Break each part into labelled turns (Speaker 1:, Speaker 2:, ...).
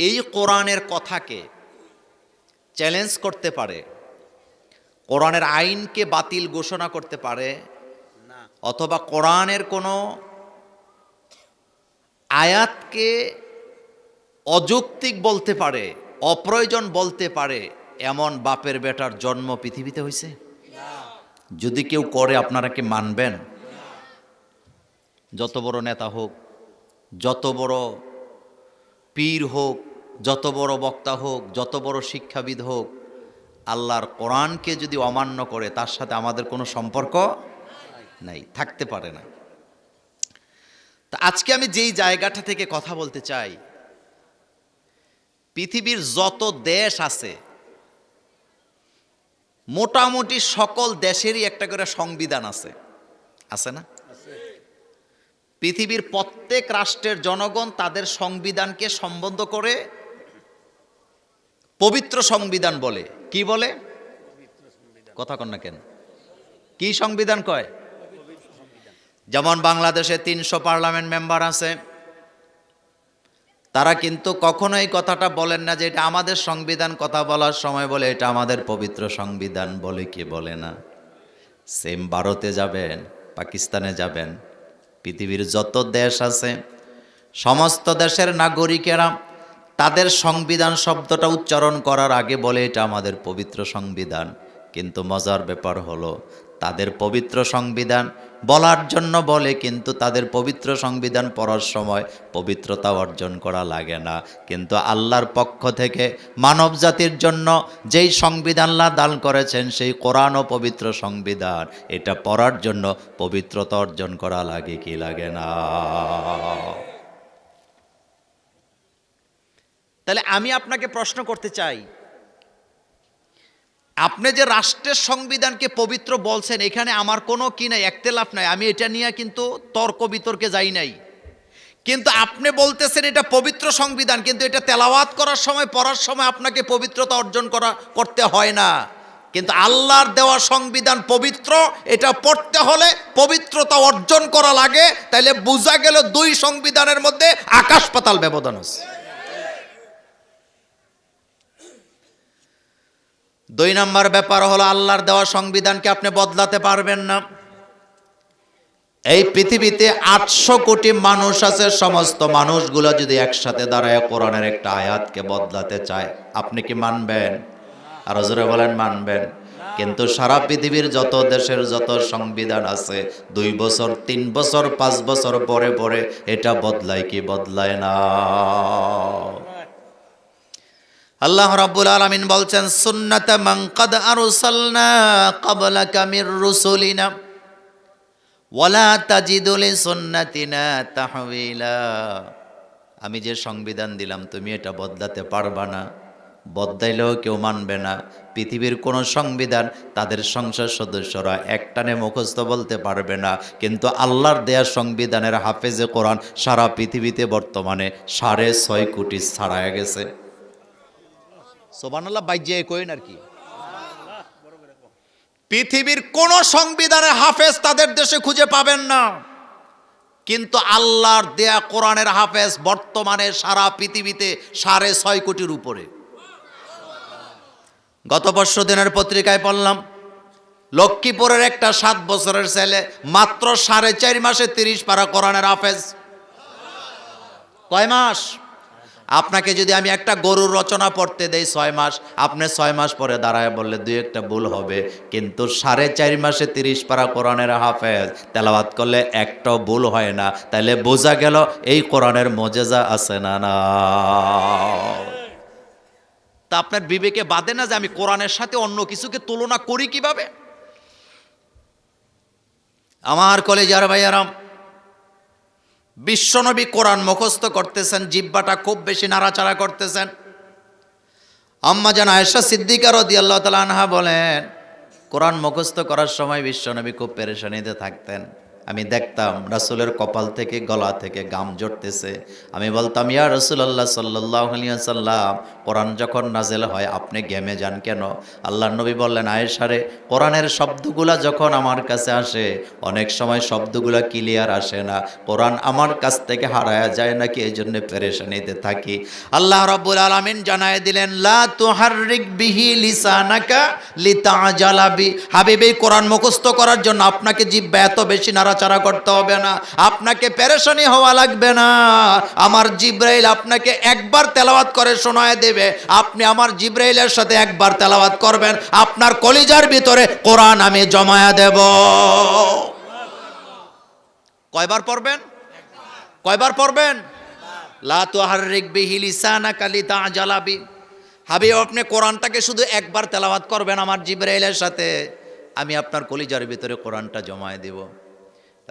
Speaker 1: এই কোরআনের কথাকে চ্যালেঞ্জ করতে পারে কোরআনের আইনকে বাতিল ঘোষণা করতে পারে অথবা কোরআনের কোনো আয়াতকে অযৌক্তিক বলতে পারে অপ্রয়োজন বলতে পারে এমন বাপের বেটার জন্ম পৃথিবীতে হয়েছে যদি কেউ করে আপনারা কি মানবেন? যত বড় নেতা হোক যত বড় পীর হোক যত বড় বক্তা হোক, যত বড় শিক্ষাবিদ হোক, আল্লাহর কোরআনকে যদি অমান্য করে, তার সাথে আমাদের কোনো সম্পর্ক নাই, থাকতে পারে না। তা আজকে আমি যেই জায়গাটা থেকে কথা বলতে চাই, পৃথিবীর যত দেশ আছে, মোটামুটি সকল দেশেরই একটা করে সংবিধান আছে। আছে না? পৃথিবীর প্রত্যেক রাষ্ট্রের জনগণ তাদের সংবিধানকে সম্বন্ধ করে পবিত্র সংবিধান বলে। কি বলে? কথা কন না কেন? কি সংবিধান কয়? যেমন বাংলাদেশে তিনশো পার্লামেন্ট মেম্বার আছে, তারা কিন্তু কখনো এই কথাটা বলেন না যে এটা আমাদের সংবিধান, কথা বলার সময় বলে এটা আমাদের পবিত্র সংবিধান বলে কি বলে না। সেম ভারতে যাবেন, পাকিস্তানে যাবেন, পৃথিবীর যত দেশ আছে, সমস্ত দেশের নাগরিকেরা তাদের সংবিধান শব্দটা উচ্চারণ করার আগে বলে এটা আমাদের পবিত্র সংবিধান। কিন্তু মজার ব্যাপার হলো, তাদের পবিত্র সংবিধান বলার জন্য বলে, কিন্তু তাদের পবিত্র সংবিধান পড়ার সময় পবিত্রতা অর্জন করা লাগে না। কিন্তু আল্লাহর পক্ষ থেকে মানব জাতির জন্য যেই সংবিধানলা দান করেছেন, সেই কোরআন ও পবিত্র সংবিধান। এটা পড়ার জন্য পবিত্রতা অর্জন করা লাগে কি লাগে না? তাহলে আমি আপনাকে প্রশ্ন করতে চাই। আপনি যে রাষ্ট্রের সংবিধানকে পবিত্র বলছেন, এখানে আমার কোনো কি নাই, একতেলাফ নাই। আমি এটা নিয়ে কিন্তু তর্ক বিতর্কে যাই নাই। কিন্তু আপনি বলতেছেন এটা পবিত্র সংবিধান, কিন্তু এটা তেলাওয়াত করার সময়, পড়ার সময় আপনাকে পবিত্রতা অর্জন করা, করতে হয় না। কিন্তু আল্লাহর দেওয়া সংবিধান পবিত্র, এটা পড়তে হলে পবিত্রতা অর্জন করা লাগে। তাইলে বোঝা গেল দুই সংবিধানের মধ্যে আকাশ পাতাল ব্যবধান আছে। দুই নম্বর ব্যাপার হলো আল্লাহর দেওয়া সংবিধানকে আপনি বদলাতে পারবেন না। এই পৃথিবীতে আটশো কোটি মানুষ আছে, সমস্ত মানুষগুলো যদি একসাথে দাঁড়ায় কোরআনের একটা আয়াতকে বদলাতে চায়, আপনি কি মানবেন? আর জোরে বলেন, মানবেন। কিন্তু সারা পৃথিবীর যত দেশের যত সংবিধান আছে, দুই বছর, তিন বছর, পাঁচ বছর পরে পরে এটা বদলায় কি বদলায় না? আল্লাহ রাব্বুল আলামিন বলছেন, সুন্নাত মান কাদ আরসালনা ক্বাবলাকা মির রুসুলিনা ওয়ালা তাজিদু লিসুন্নাতিনা তাহওয়িলা। আমি যে সংবিধান দিলাম, তুমি এটা বদলাতে পারবা না। বদলাইলেও কেউ মানবে না। পৃথিবীর কোনো সংবিধান, তাদের সংসদ সদস্যরা একটানে মুখস্থ বলতে পারবে না। কিন্তু আল্লাহর দেয়া সংবিধানের হাফেজে কোরআন সারা পৃথিবীতে বর্তমানে সাড়ে ছয় কোটি ছাড়ায় গেছে। সোবানাল্লাহ বাইজে কইন আর কি। পৃথিবীর কোন সংবিধানের হাফেজ তাদের দেশে খুঁজে পাবেন না। কিন্তু আল্লাহর দেয়া কোরআনের হাফেজ বর্তমানে সারা পৃথিবীতে সাড়ে ছয় কোটির উপরে। গত বর্ষ দিনের পত্রিকায় পড়লাম, লক্ষ্মীপুরের একটা সাত বছরের ছেলে মাত্র সাড়ে চার মাসে তিরিশ পারা কোরআনের হাফেজ। কয় মাস? আপনাকে যদি আমি একটা গরুর রচনা পড়তে দেই ছয় মাস, আপনি ছয় মাস পরে দাঁড়ায় বললে, দুই একটা ভুল হবে। কিন্তু সাড়ে চার মাসে তিরিশ পারা কোরআনের হাফেজ তেলাওয়াত করলে একটাও ভুল হয় না। তাহলে বোঝা গেল এই কোরআনের মজেজা আছে না না। তা আপনার বিবেকে বাদে না যে আমি কোরআনের সাথে অন্য কিছুকে তুলনা করি কীভাবে? আমার কলেজার ভাইয়ারাম বিশ্বনবী কোরআন মুখস্থ করতেছেন জিব্বাটা খুব বেশি নাড়াচাড়া করতেছেন। আম্মা জান আয়েশা সিদ্দিকা রদি আল্লাহ তালা আনহা বলেন, কোরআন মুখস্থ করার সময় বিশ্বনবী খুব পেরেশানিতে থাকতেন। আমি দেখতাম রাসুলের কপাল থেকে, গলা থেকে গাম জড়তেছে। আমি বলতাম, ইয়া রসুল্লাহ সাল্লাহ সাল্লাম কোরআন যখন নাজেল হয়, আপনি গেমে যান কেন? আল্লাহ নবী বললেন আয়েশারে কোরআনের শব্দগুলা যখন আমার কাছে আসে, অনেক সময় শব্দগুলা ক্লিয়ার আসে না। কোরআন আমার কাছ থেকে হারায়া যায় নাকি এই জন্য পেরেশানিতে থাকি। আল্লাহ রব্বুল আলামিন জানায় দিলেন, লা এই কোরআন মুখস্থ করার জন্য আপনাকে জীব এত বেশি নাড়াচাড়া করতে হবে না। আপনাকে পেরেশানি হওয়া লাগবে না। আমার জিব্রাইল আপনাকে একবার তেলাওয়াত করে শোনায় দেবে। আপনি আমার জিব্রাইলের সাথে একবার তেলাওয়াত করবেন। আপনার কলিজার ভিতরে কোরআন আমি জমায়া দেব। কয়বার পড়বেন? কয়বার পড়বেন? লা তুহাররিক বিহি লিসানাকা লিতাজালাবি হাবিব, আপনি কোরআনটাকে শুধু একবার তেলাওয়াত করবেন আমার জিব্রাইলের সাথে। আমি আপনার কলিজার ভিতরে কোরআনটা জমায় দেব।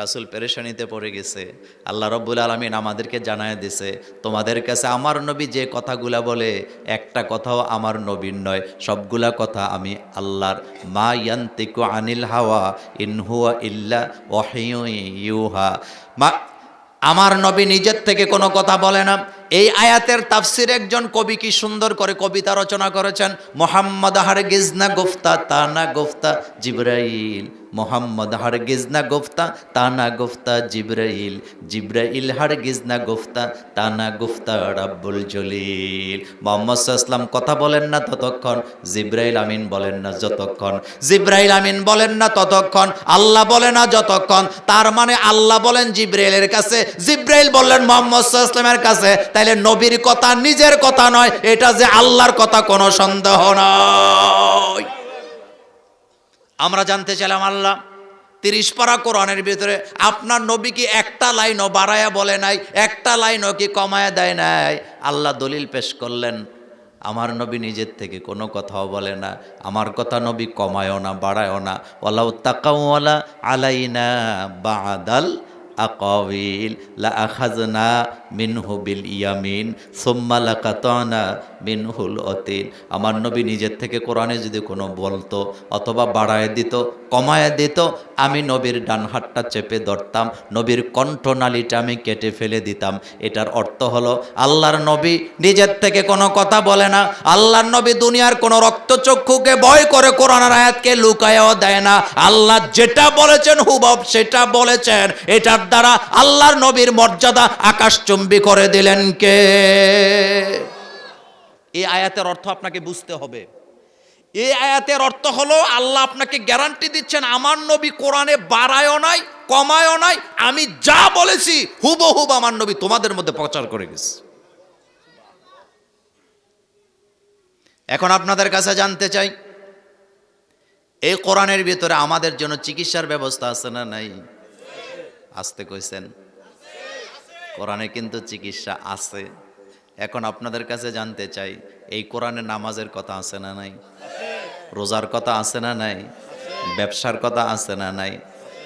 Speaker 1: রাসুল পেরেশানিতে পড়ে গেছে। আল্লাহ রব্বুল আলমিন আমাদেরকে জানায় দিছে, তোমাদের কাছে আমার নবী যে কথাগুলা বলে, একটা কথাও আমার নবীর নয়। সবগুলা কথা আমি আল্লাহর মা ইয়ান্তিকু আনিল হাওয়া ইনহুয়া ইল্লা ওয়াহিয়ু ইউহা মা, আমার নবী নিজের থেকে কোনো কথা বলে না। এই আয়াতের তাফসির একজন কবি কি সুন্দর করে কবিতা রচনা করেছেন? মোহাম্মদ হার গিজনা গুফতা তানা গুফতা জিব্রাইল। মোহাম্মদ হার গিজনা গুফতা তানা গুফতা জিব্রাইল। জিব্রাইল হার গিজনা গুফতা তানা গুফতা রাব্বুল জলিল। মোহাম্মদ ইসলাম কথা বলেন না ততক্ষণ, জিব্রাইল আমিন বলেন না যতক্ষণ। জিব্রাইল আমিন বলেন না ততক্ষণ, আল্লাহ বলে না যতক্ষণ। তার মানে আল্লাহ বলেন জিব্রাইলের কাছে, জিব্রাইল বললেন মোহাম্মদ ইসলামের কাছে। তাইলে নবীর কথা নিজের কথা নয়, এটা যে আল্লাহর কথা কোনো সন্দেহ নয়। আমরা জানতে চাইলাম, আল্লাহ, তিরিশ পারা কোরআনের ভিতরে আপনার নবী কি একটা লাইনও বাড়ায়া বলে নাই, একটা লাইনও কি কমায়া দেয় নাই? আল্লাহ দলিল পেশ করলেন, আমার নবী নিজের থেকে কোনো কথাও বলে না, আমার কথা নবী কমায়ও না, বাড়ায়ও না। ওলাউ তাকাওয়ালা আলাইনা বাদাল আকাবিল, লা আখাজনা মিনহু বিল ইয়ামিন, সুম্মা লাকাতানা মিনহুল অতিন। আমার নবী নিজের থেকে কোরআনে যদি কোনো বলতো অথবা বাড়ায় দিত, কমায় দিত আমি নবীর ডান হাতটা চেপে ধরতাম, নবীর কণ্ঠনালীটা আমি কেটে ফেলে দিতাম। এটার অর্থ হলো, আল্লাহর নবী নিজের থেকে কোনো কথা বলে না। আল্লাহর নবী দুনিয়ার কোনো রক্তচক্ষুকে ভয় করে কোরআনের আয়াতকে লুকায়ও দেয় না। আল্লাহ যেটা বলেছেন হুবব সেটা বলেছেন। এটার দ্বারা আল্লাহর নবীর মর্যাদা আকাশচুম্বী করে দিলেন কে? এই আয়াতের অর্থ আপনাকে বুঝতে হবে। এই আয়াতের অর্থ হলো, আল্লাহ আপনাকে গ্যারান্টি দিচ্ছেন, আমার নবী কোরআনে বাড়ায়ও নাই, কমায়ও নাই, আমি যা বলেছি হুবহুব আমার নবী তোমাদের মধ্যে প্রচার করে গেছে। এখন আপনাদের কাছে জানতে চাই, এই কোরআনের ভিতরে আমাদের জন্য চিকিৎসার ব্যবস্থা আছে না নাই? আসতে কইছেন, কোরআনে কিন্তু চিকিৎসা আছে। এখন আপনাদের কাছে জানতে চাই, এই কোরআনে নামাজের কথা আছে না নাই? রোজার কথা আছে না নাই? ব্যবসার কথা আছে না নাই?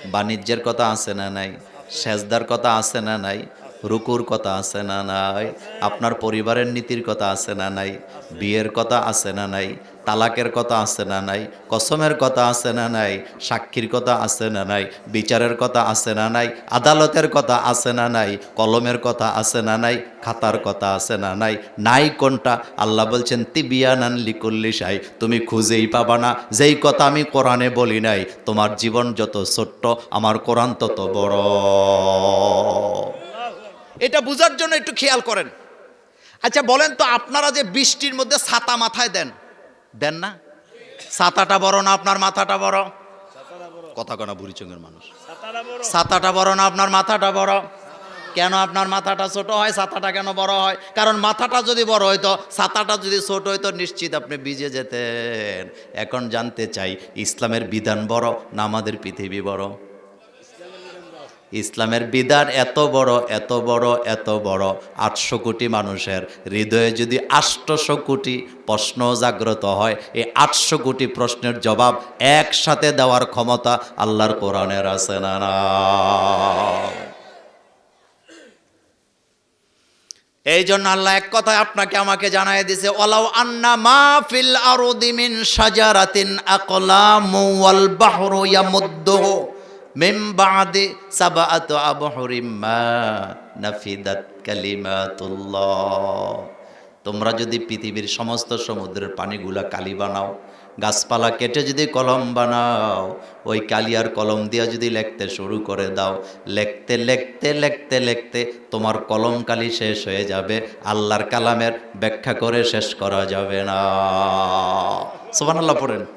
Speaker 1: বাণিজ্যের কথা আছে না নাই? সেজদার কথা আছে না নাই? রুকুর কথা আছে না নাই? আপনার পরিবারের নীতির কথা আছে না নাই? বিয়ের কথা আছে না নাই? তালাকের কথা আছে না নাই? কসমের কথা আছে না নাই? সাক্ষীর কথা আছে না নাই? বিচারের কথা আছে না নাই? আদালতের কথা আছে না নাই? কলমের কথা আছে না নাই? খাতার কথা আছে না নাই? নাই কোনটা? আল্লাহ বলছেন, তিবিয়ানান লিকুল্লি সাই তুমি খুঁজেই পাবা না। যেই কথা আমি কোরআনে বলি নাই, তোমার জীবন যত ছোট্ট, আমার কোরআন তত বড়। এটা বোঝার জন্য একটু খেয়াল করেন। আচ্ছা বলেন তো আপনারা যে বৃষ্টির মধ্যে ছাতা মাথায় দেন দেন না? সাতাটা বড় না আপনার মাথাটা বড়? কথা কনা বুড়িচঙ্গের মানুষ। সাতাটা বড় না আপনার মাথাটা বড়? কেন আপনার মাথাটা ছোট হয় ছাতাটা কেন বড় হয়? কারণ মাথাটা যদি বড় হইতো ছাতাটা যদি ছোট হইতো, নিশ্চিত আপনি ভিজে যেতেন। এখন জানতে চাই, ইসলামের বিধান বড় না আমাদের পৃথিবী বড়? ইসলামের বিধান এত বড় এত বড় এত বড়। আটশো কোটি মানুষের হৃদয়ে যদি আটশো কোটি প্রশ্ন জাগ্রত হয়, এই আটশো কোটি প্রশ্নের জবাব একসাথে দেওয়ার ক্ষমতা আল্লাহর কোরআনের আছে না এই জন্য আল্লাহ এক কথায় আপনাকে, আমাকে জানাই দিছে ওলাও আন্না মা ফিল আরদি মিন শাজারাতিন আকলামু মিম বাদে সাবাআত আবহরিম মা নাফিদাত কালিমাতুল্লাহ। তোমরা যদি পৃথিবীর সমস্ত সমুদ্রের পানিগুলা কালি বানাও, গাছপালা কেটে যদি কলম বানাও, ওই কালি আর কলম দিয়া যদি লিখতে শুরু করে দাও, লিখতে, লেখতে লেখতে, লিখতে তোমার কলম কালি শেষ হয়ে যাবে, আল্লাহর কালামের ব্যাখ্যা করে শেষ করা যাবে না। সোবান আল্লাহ পড়েন।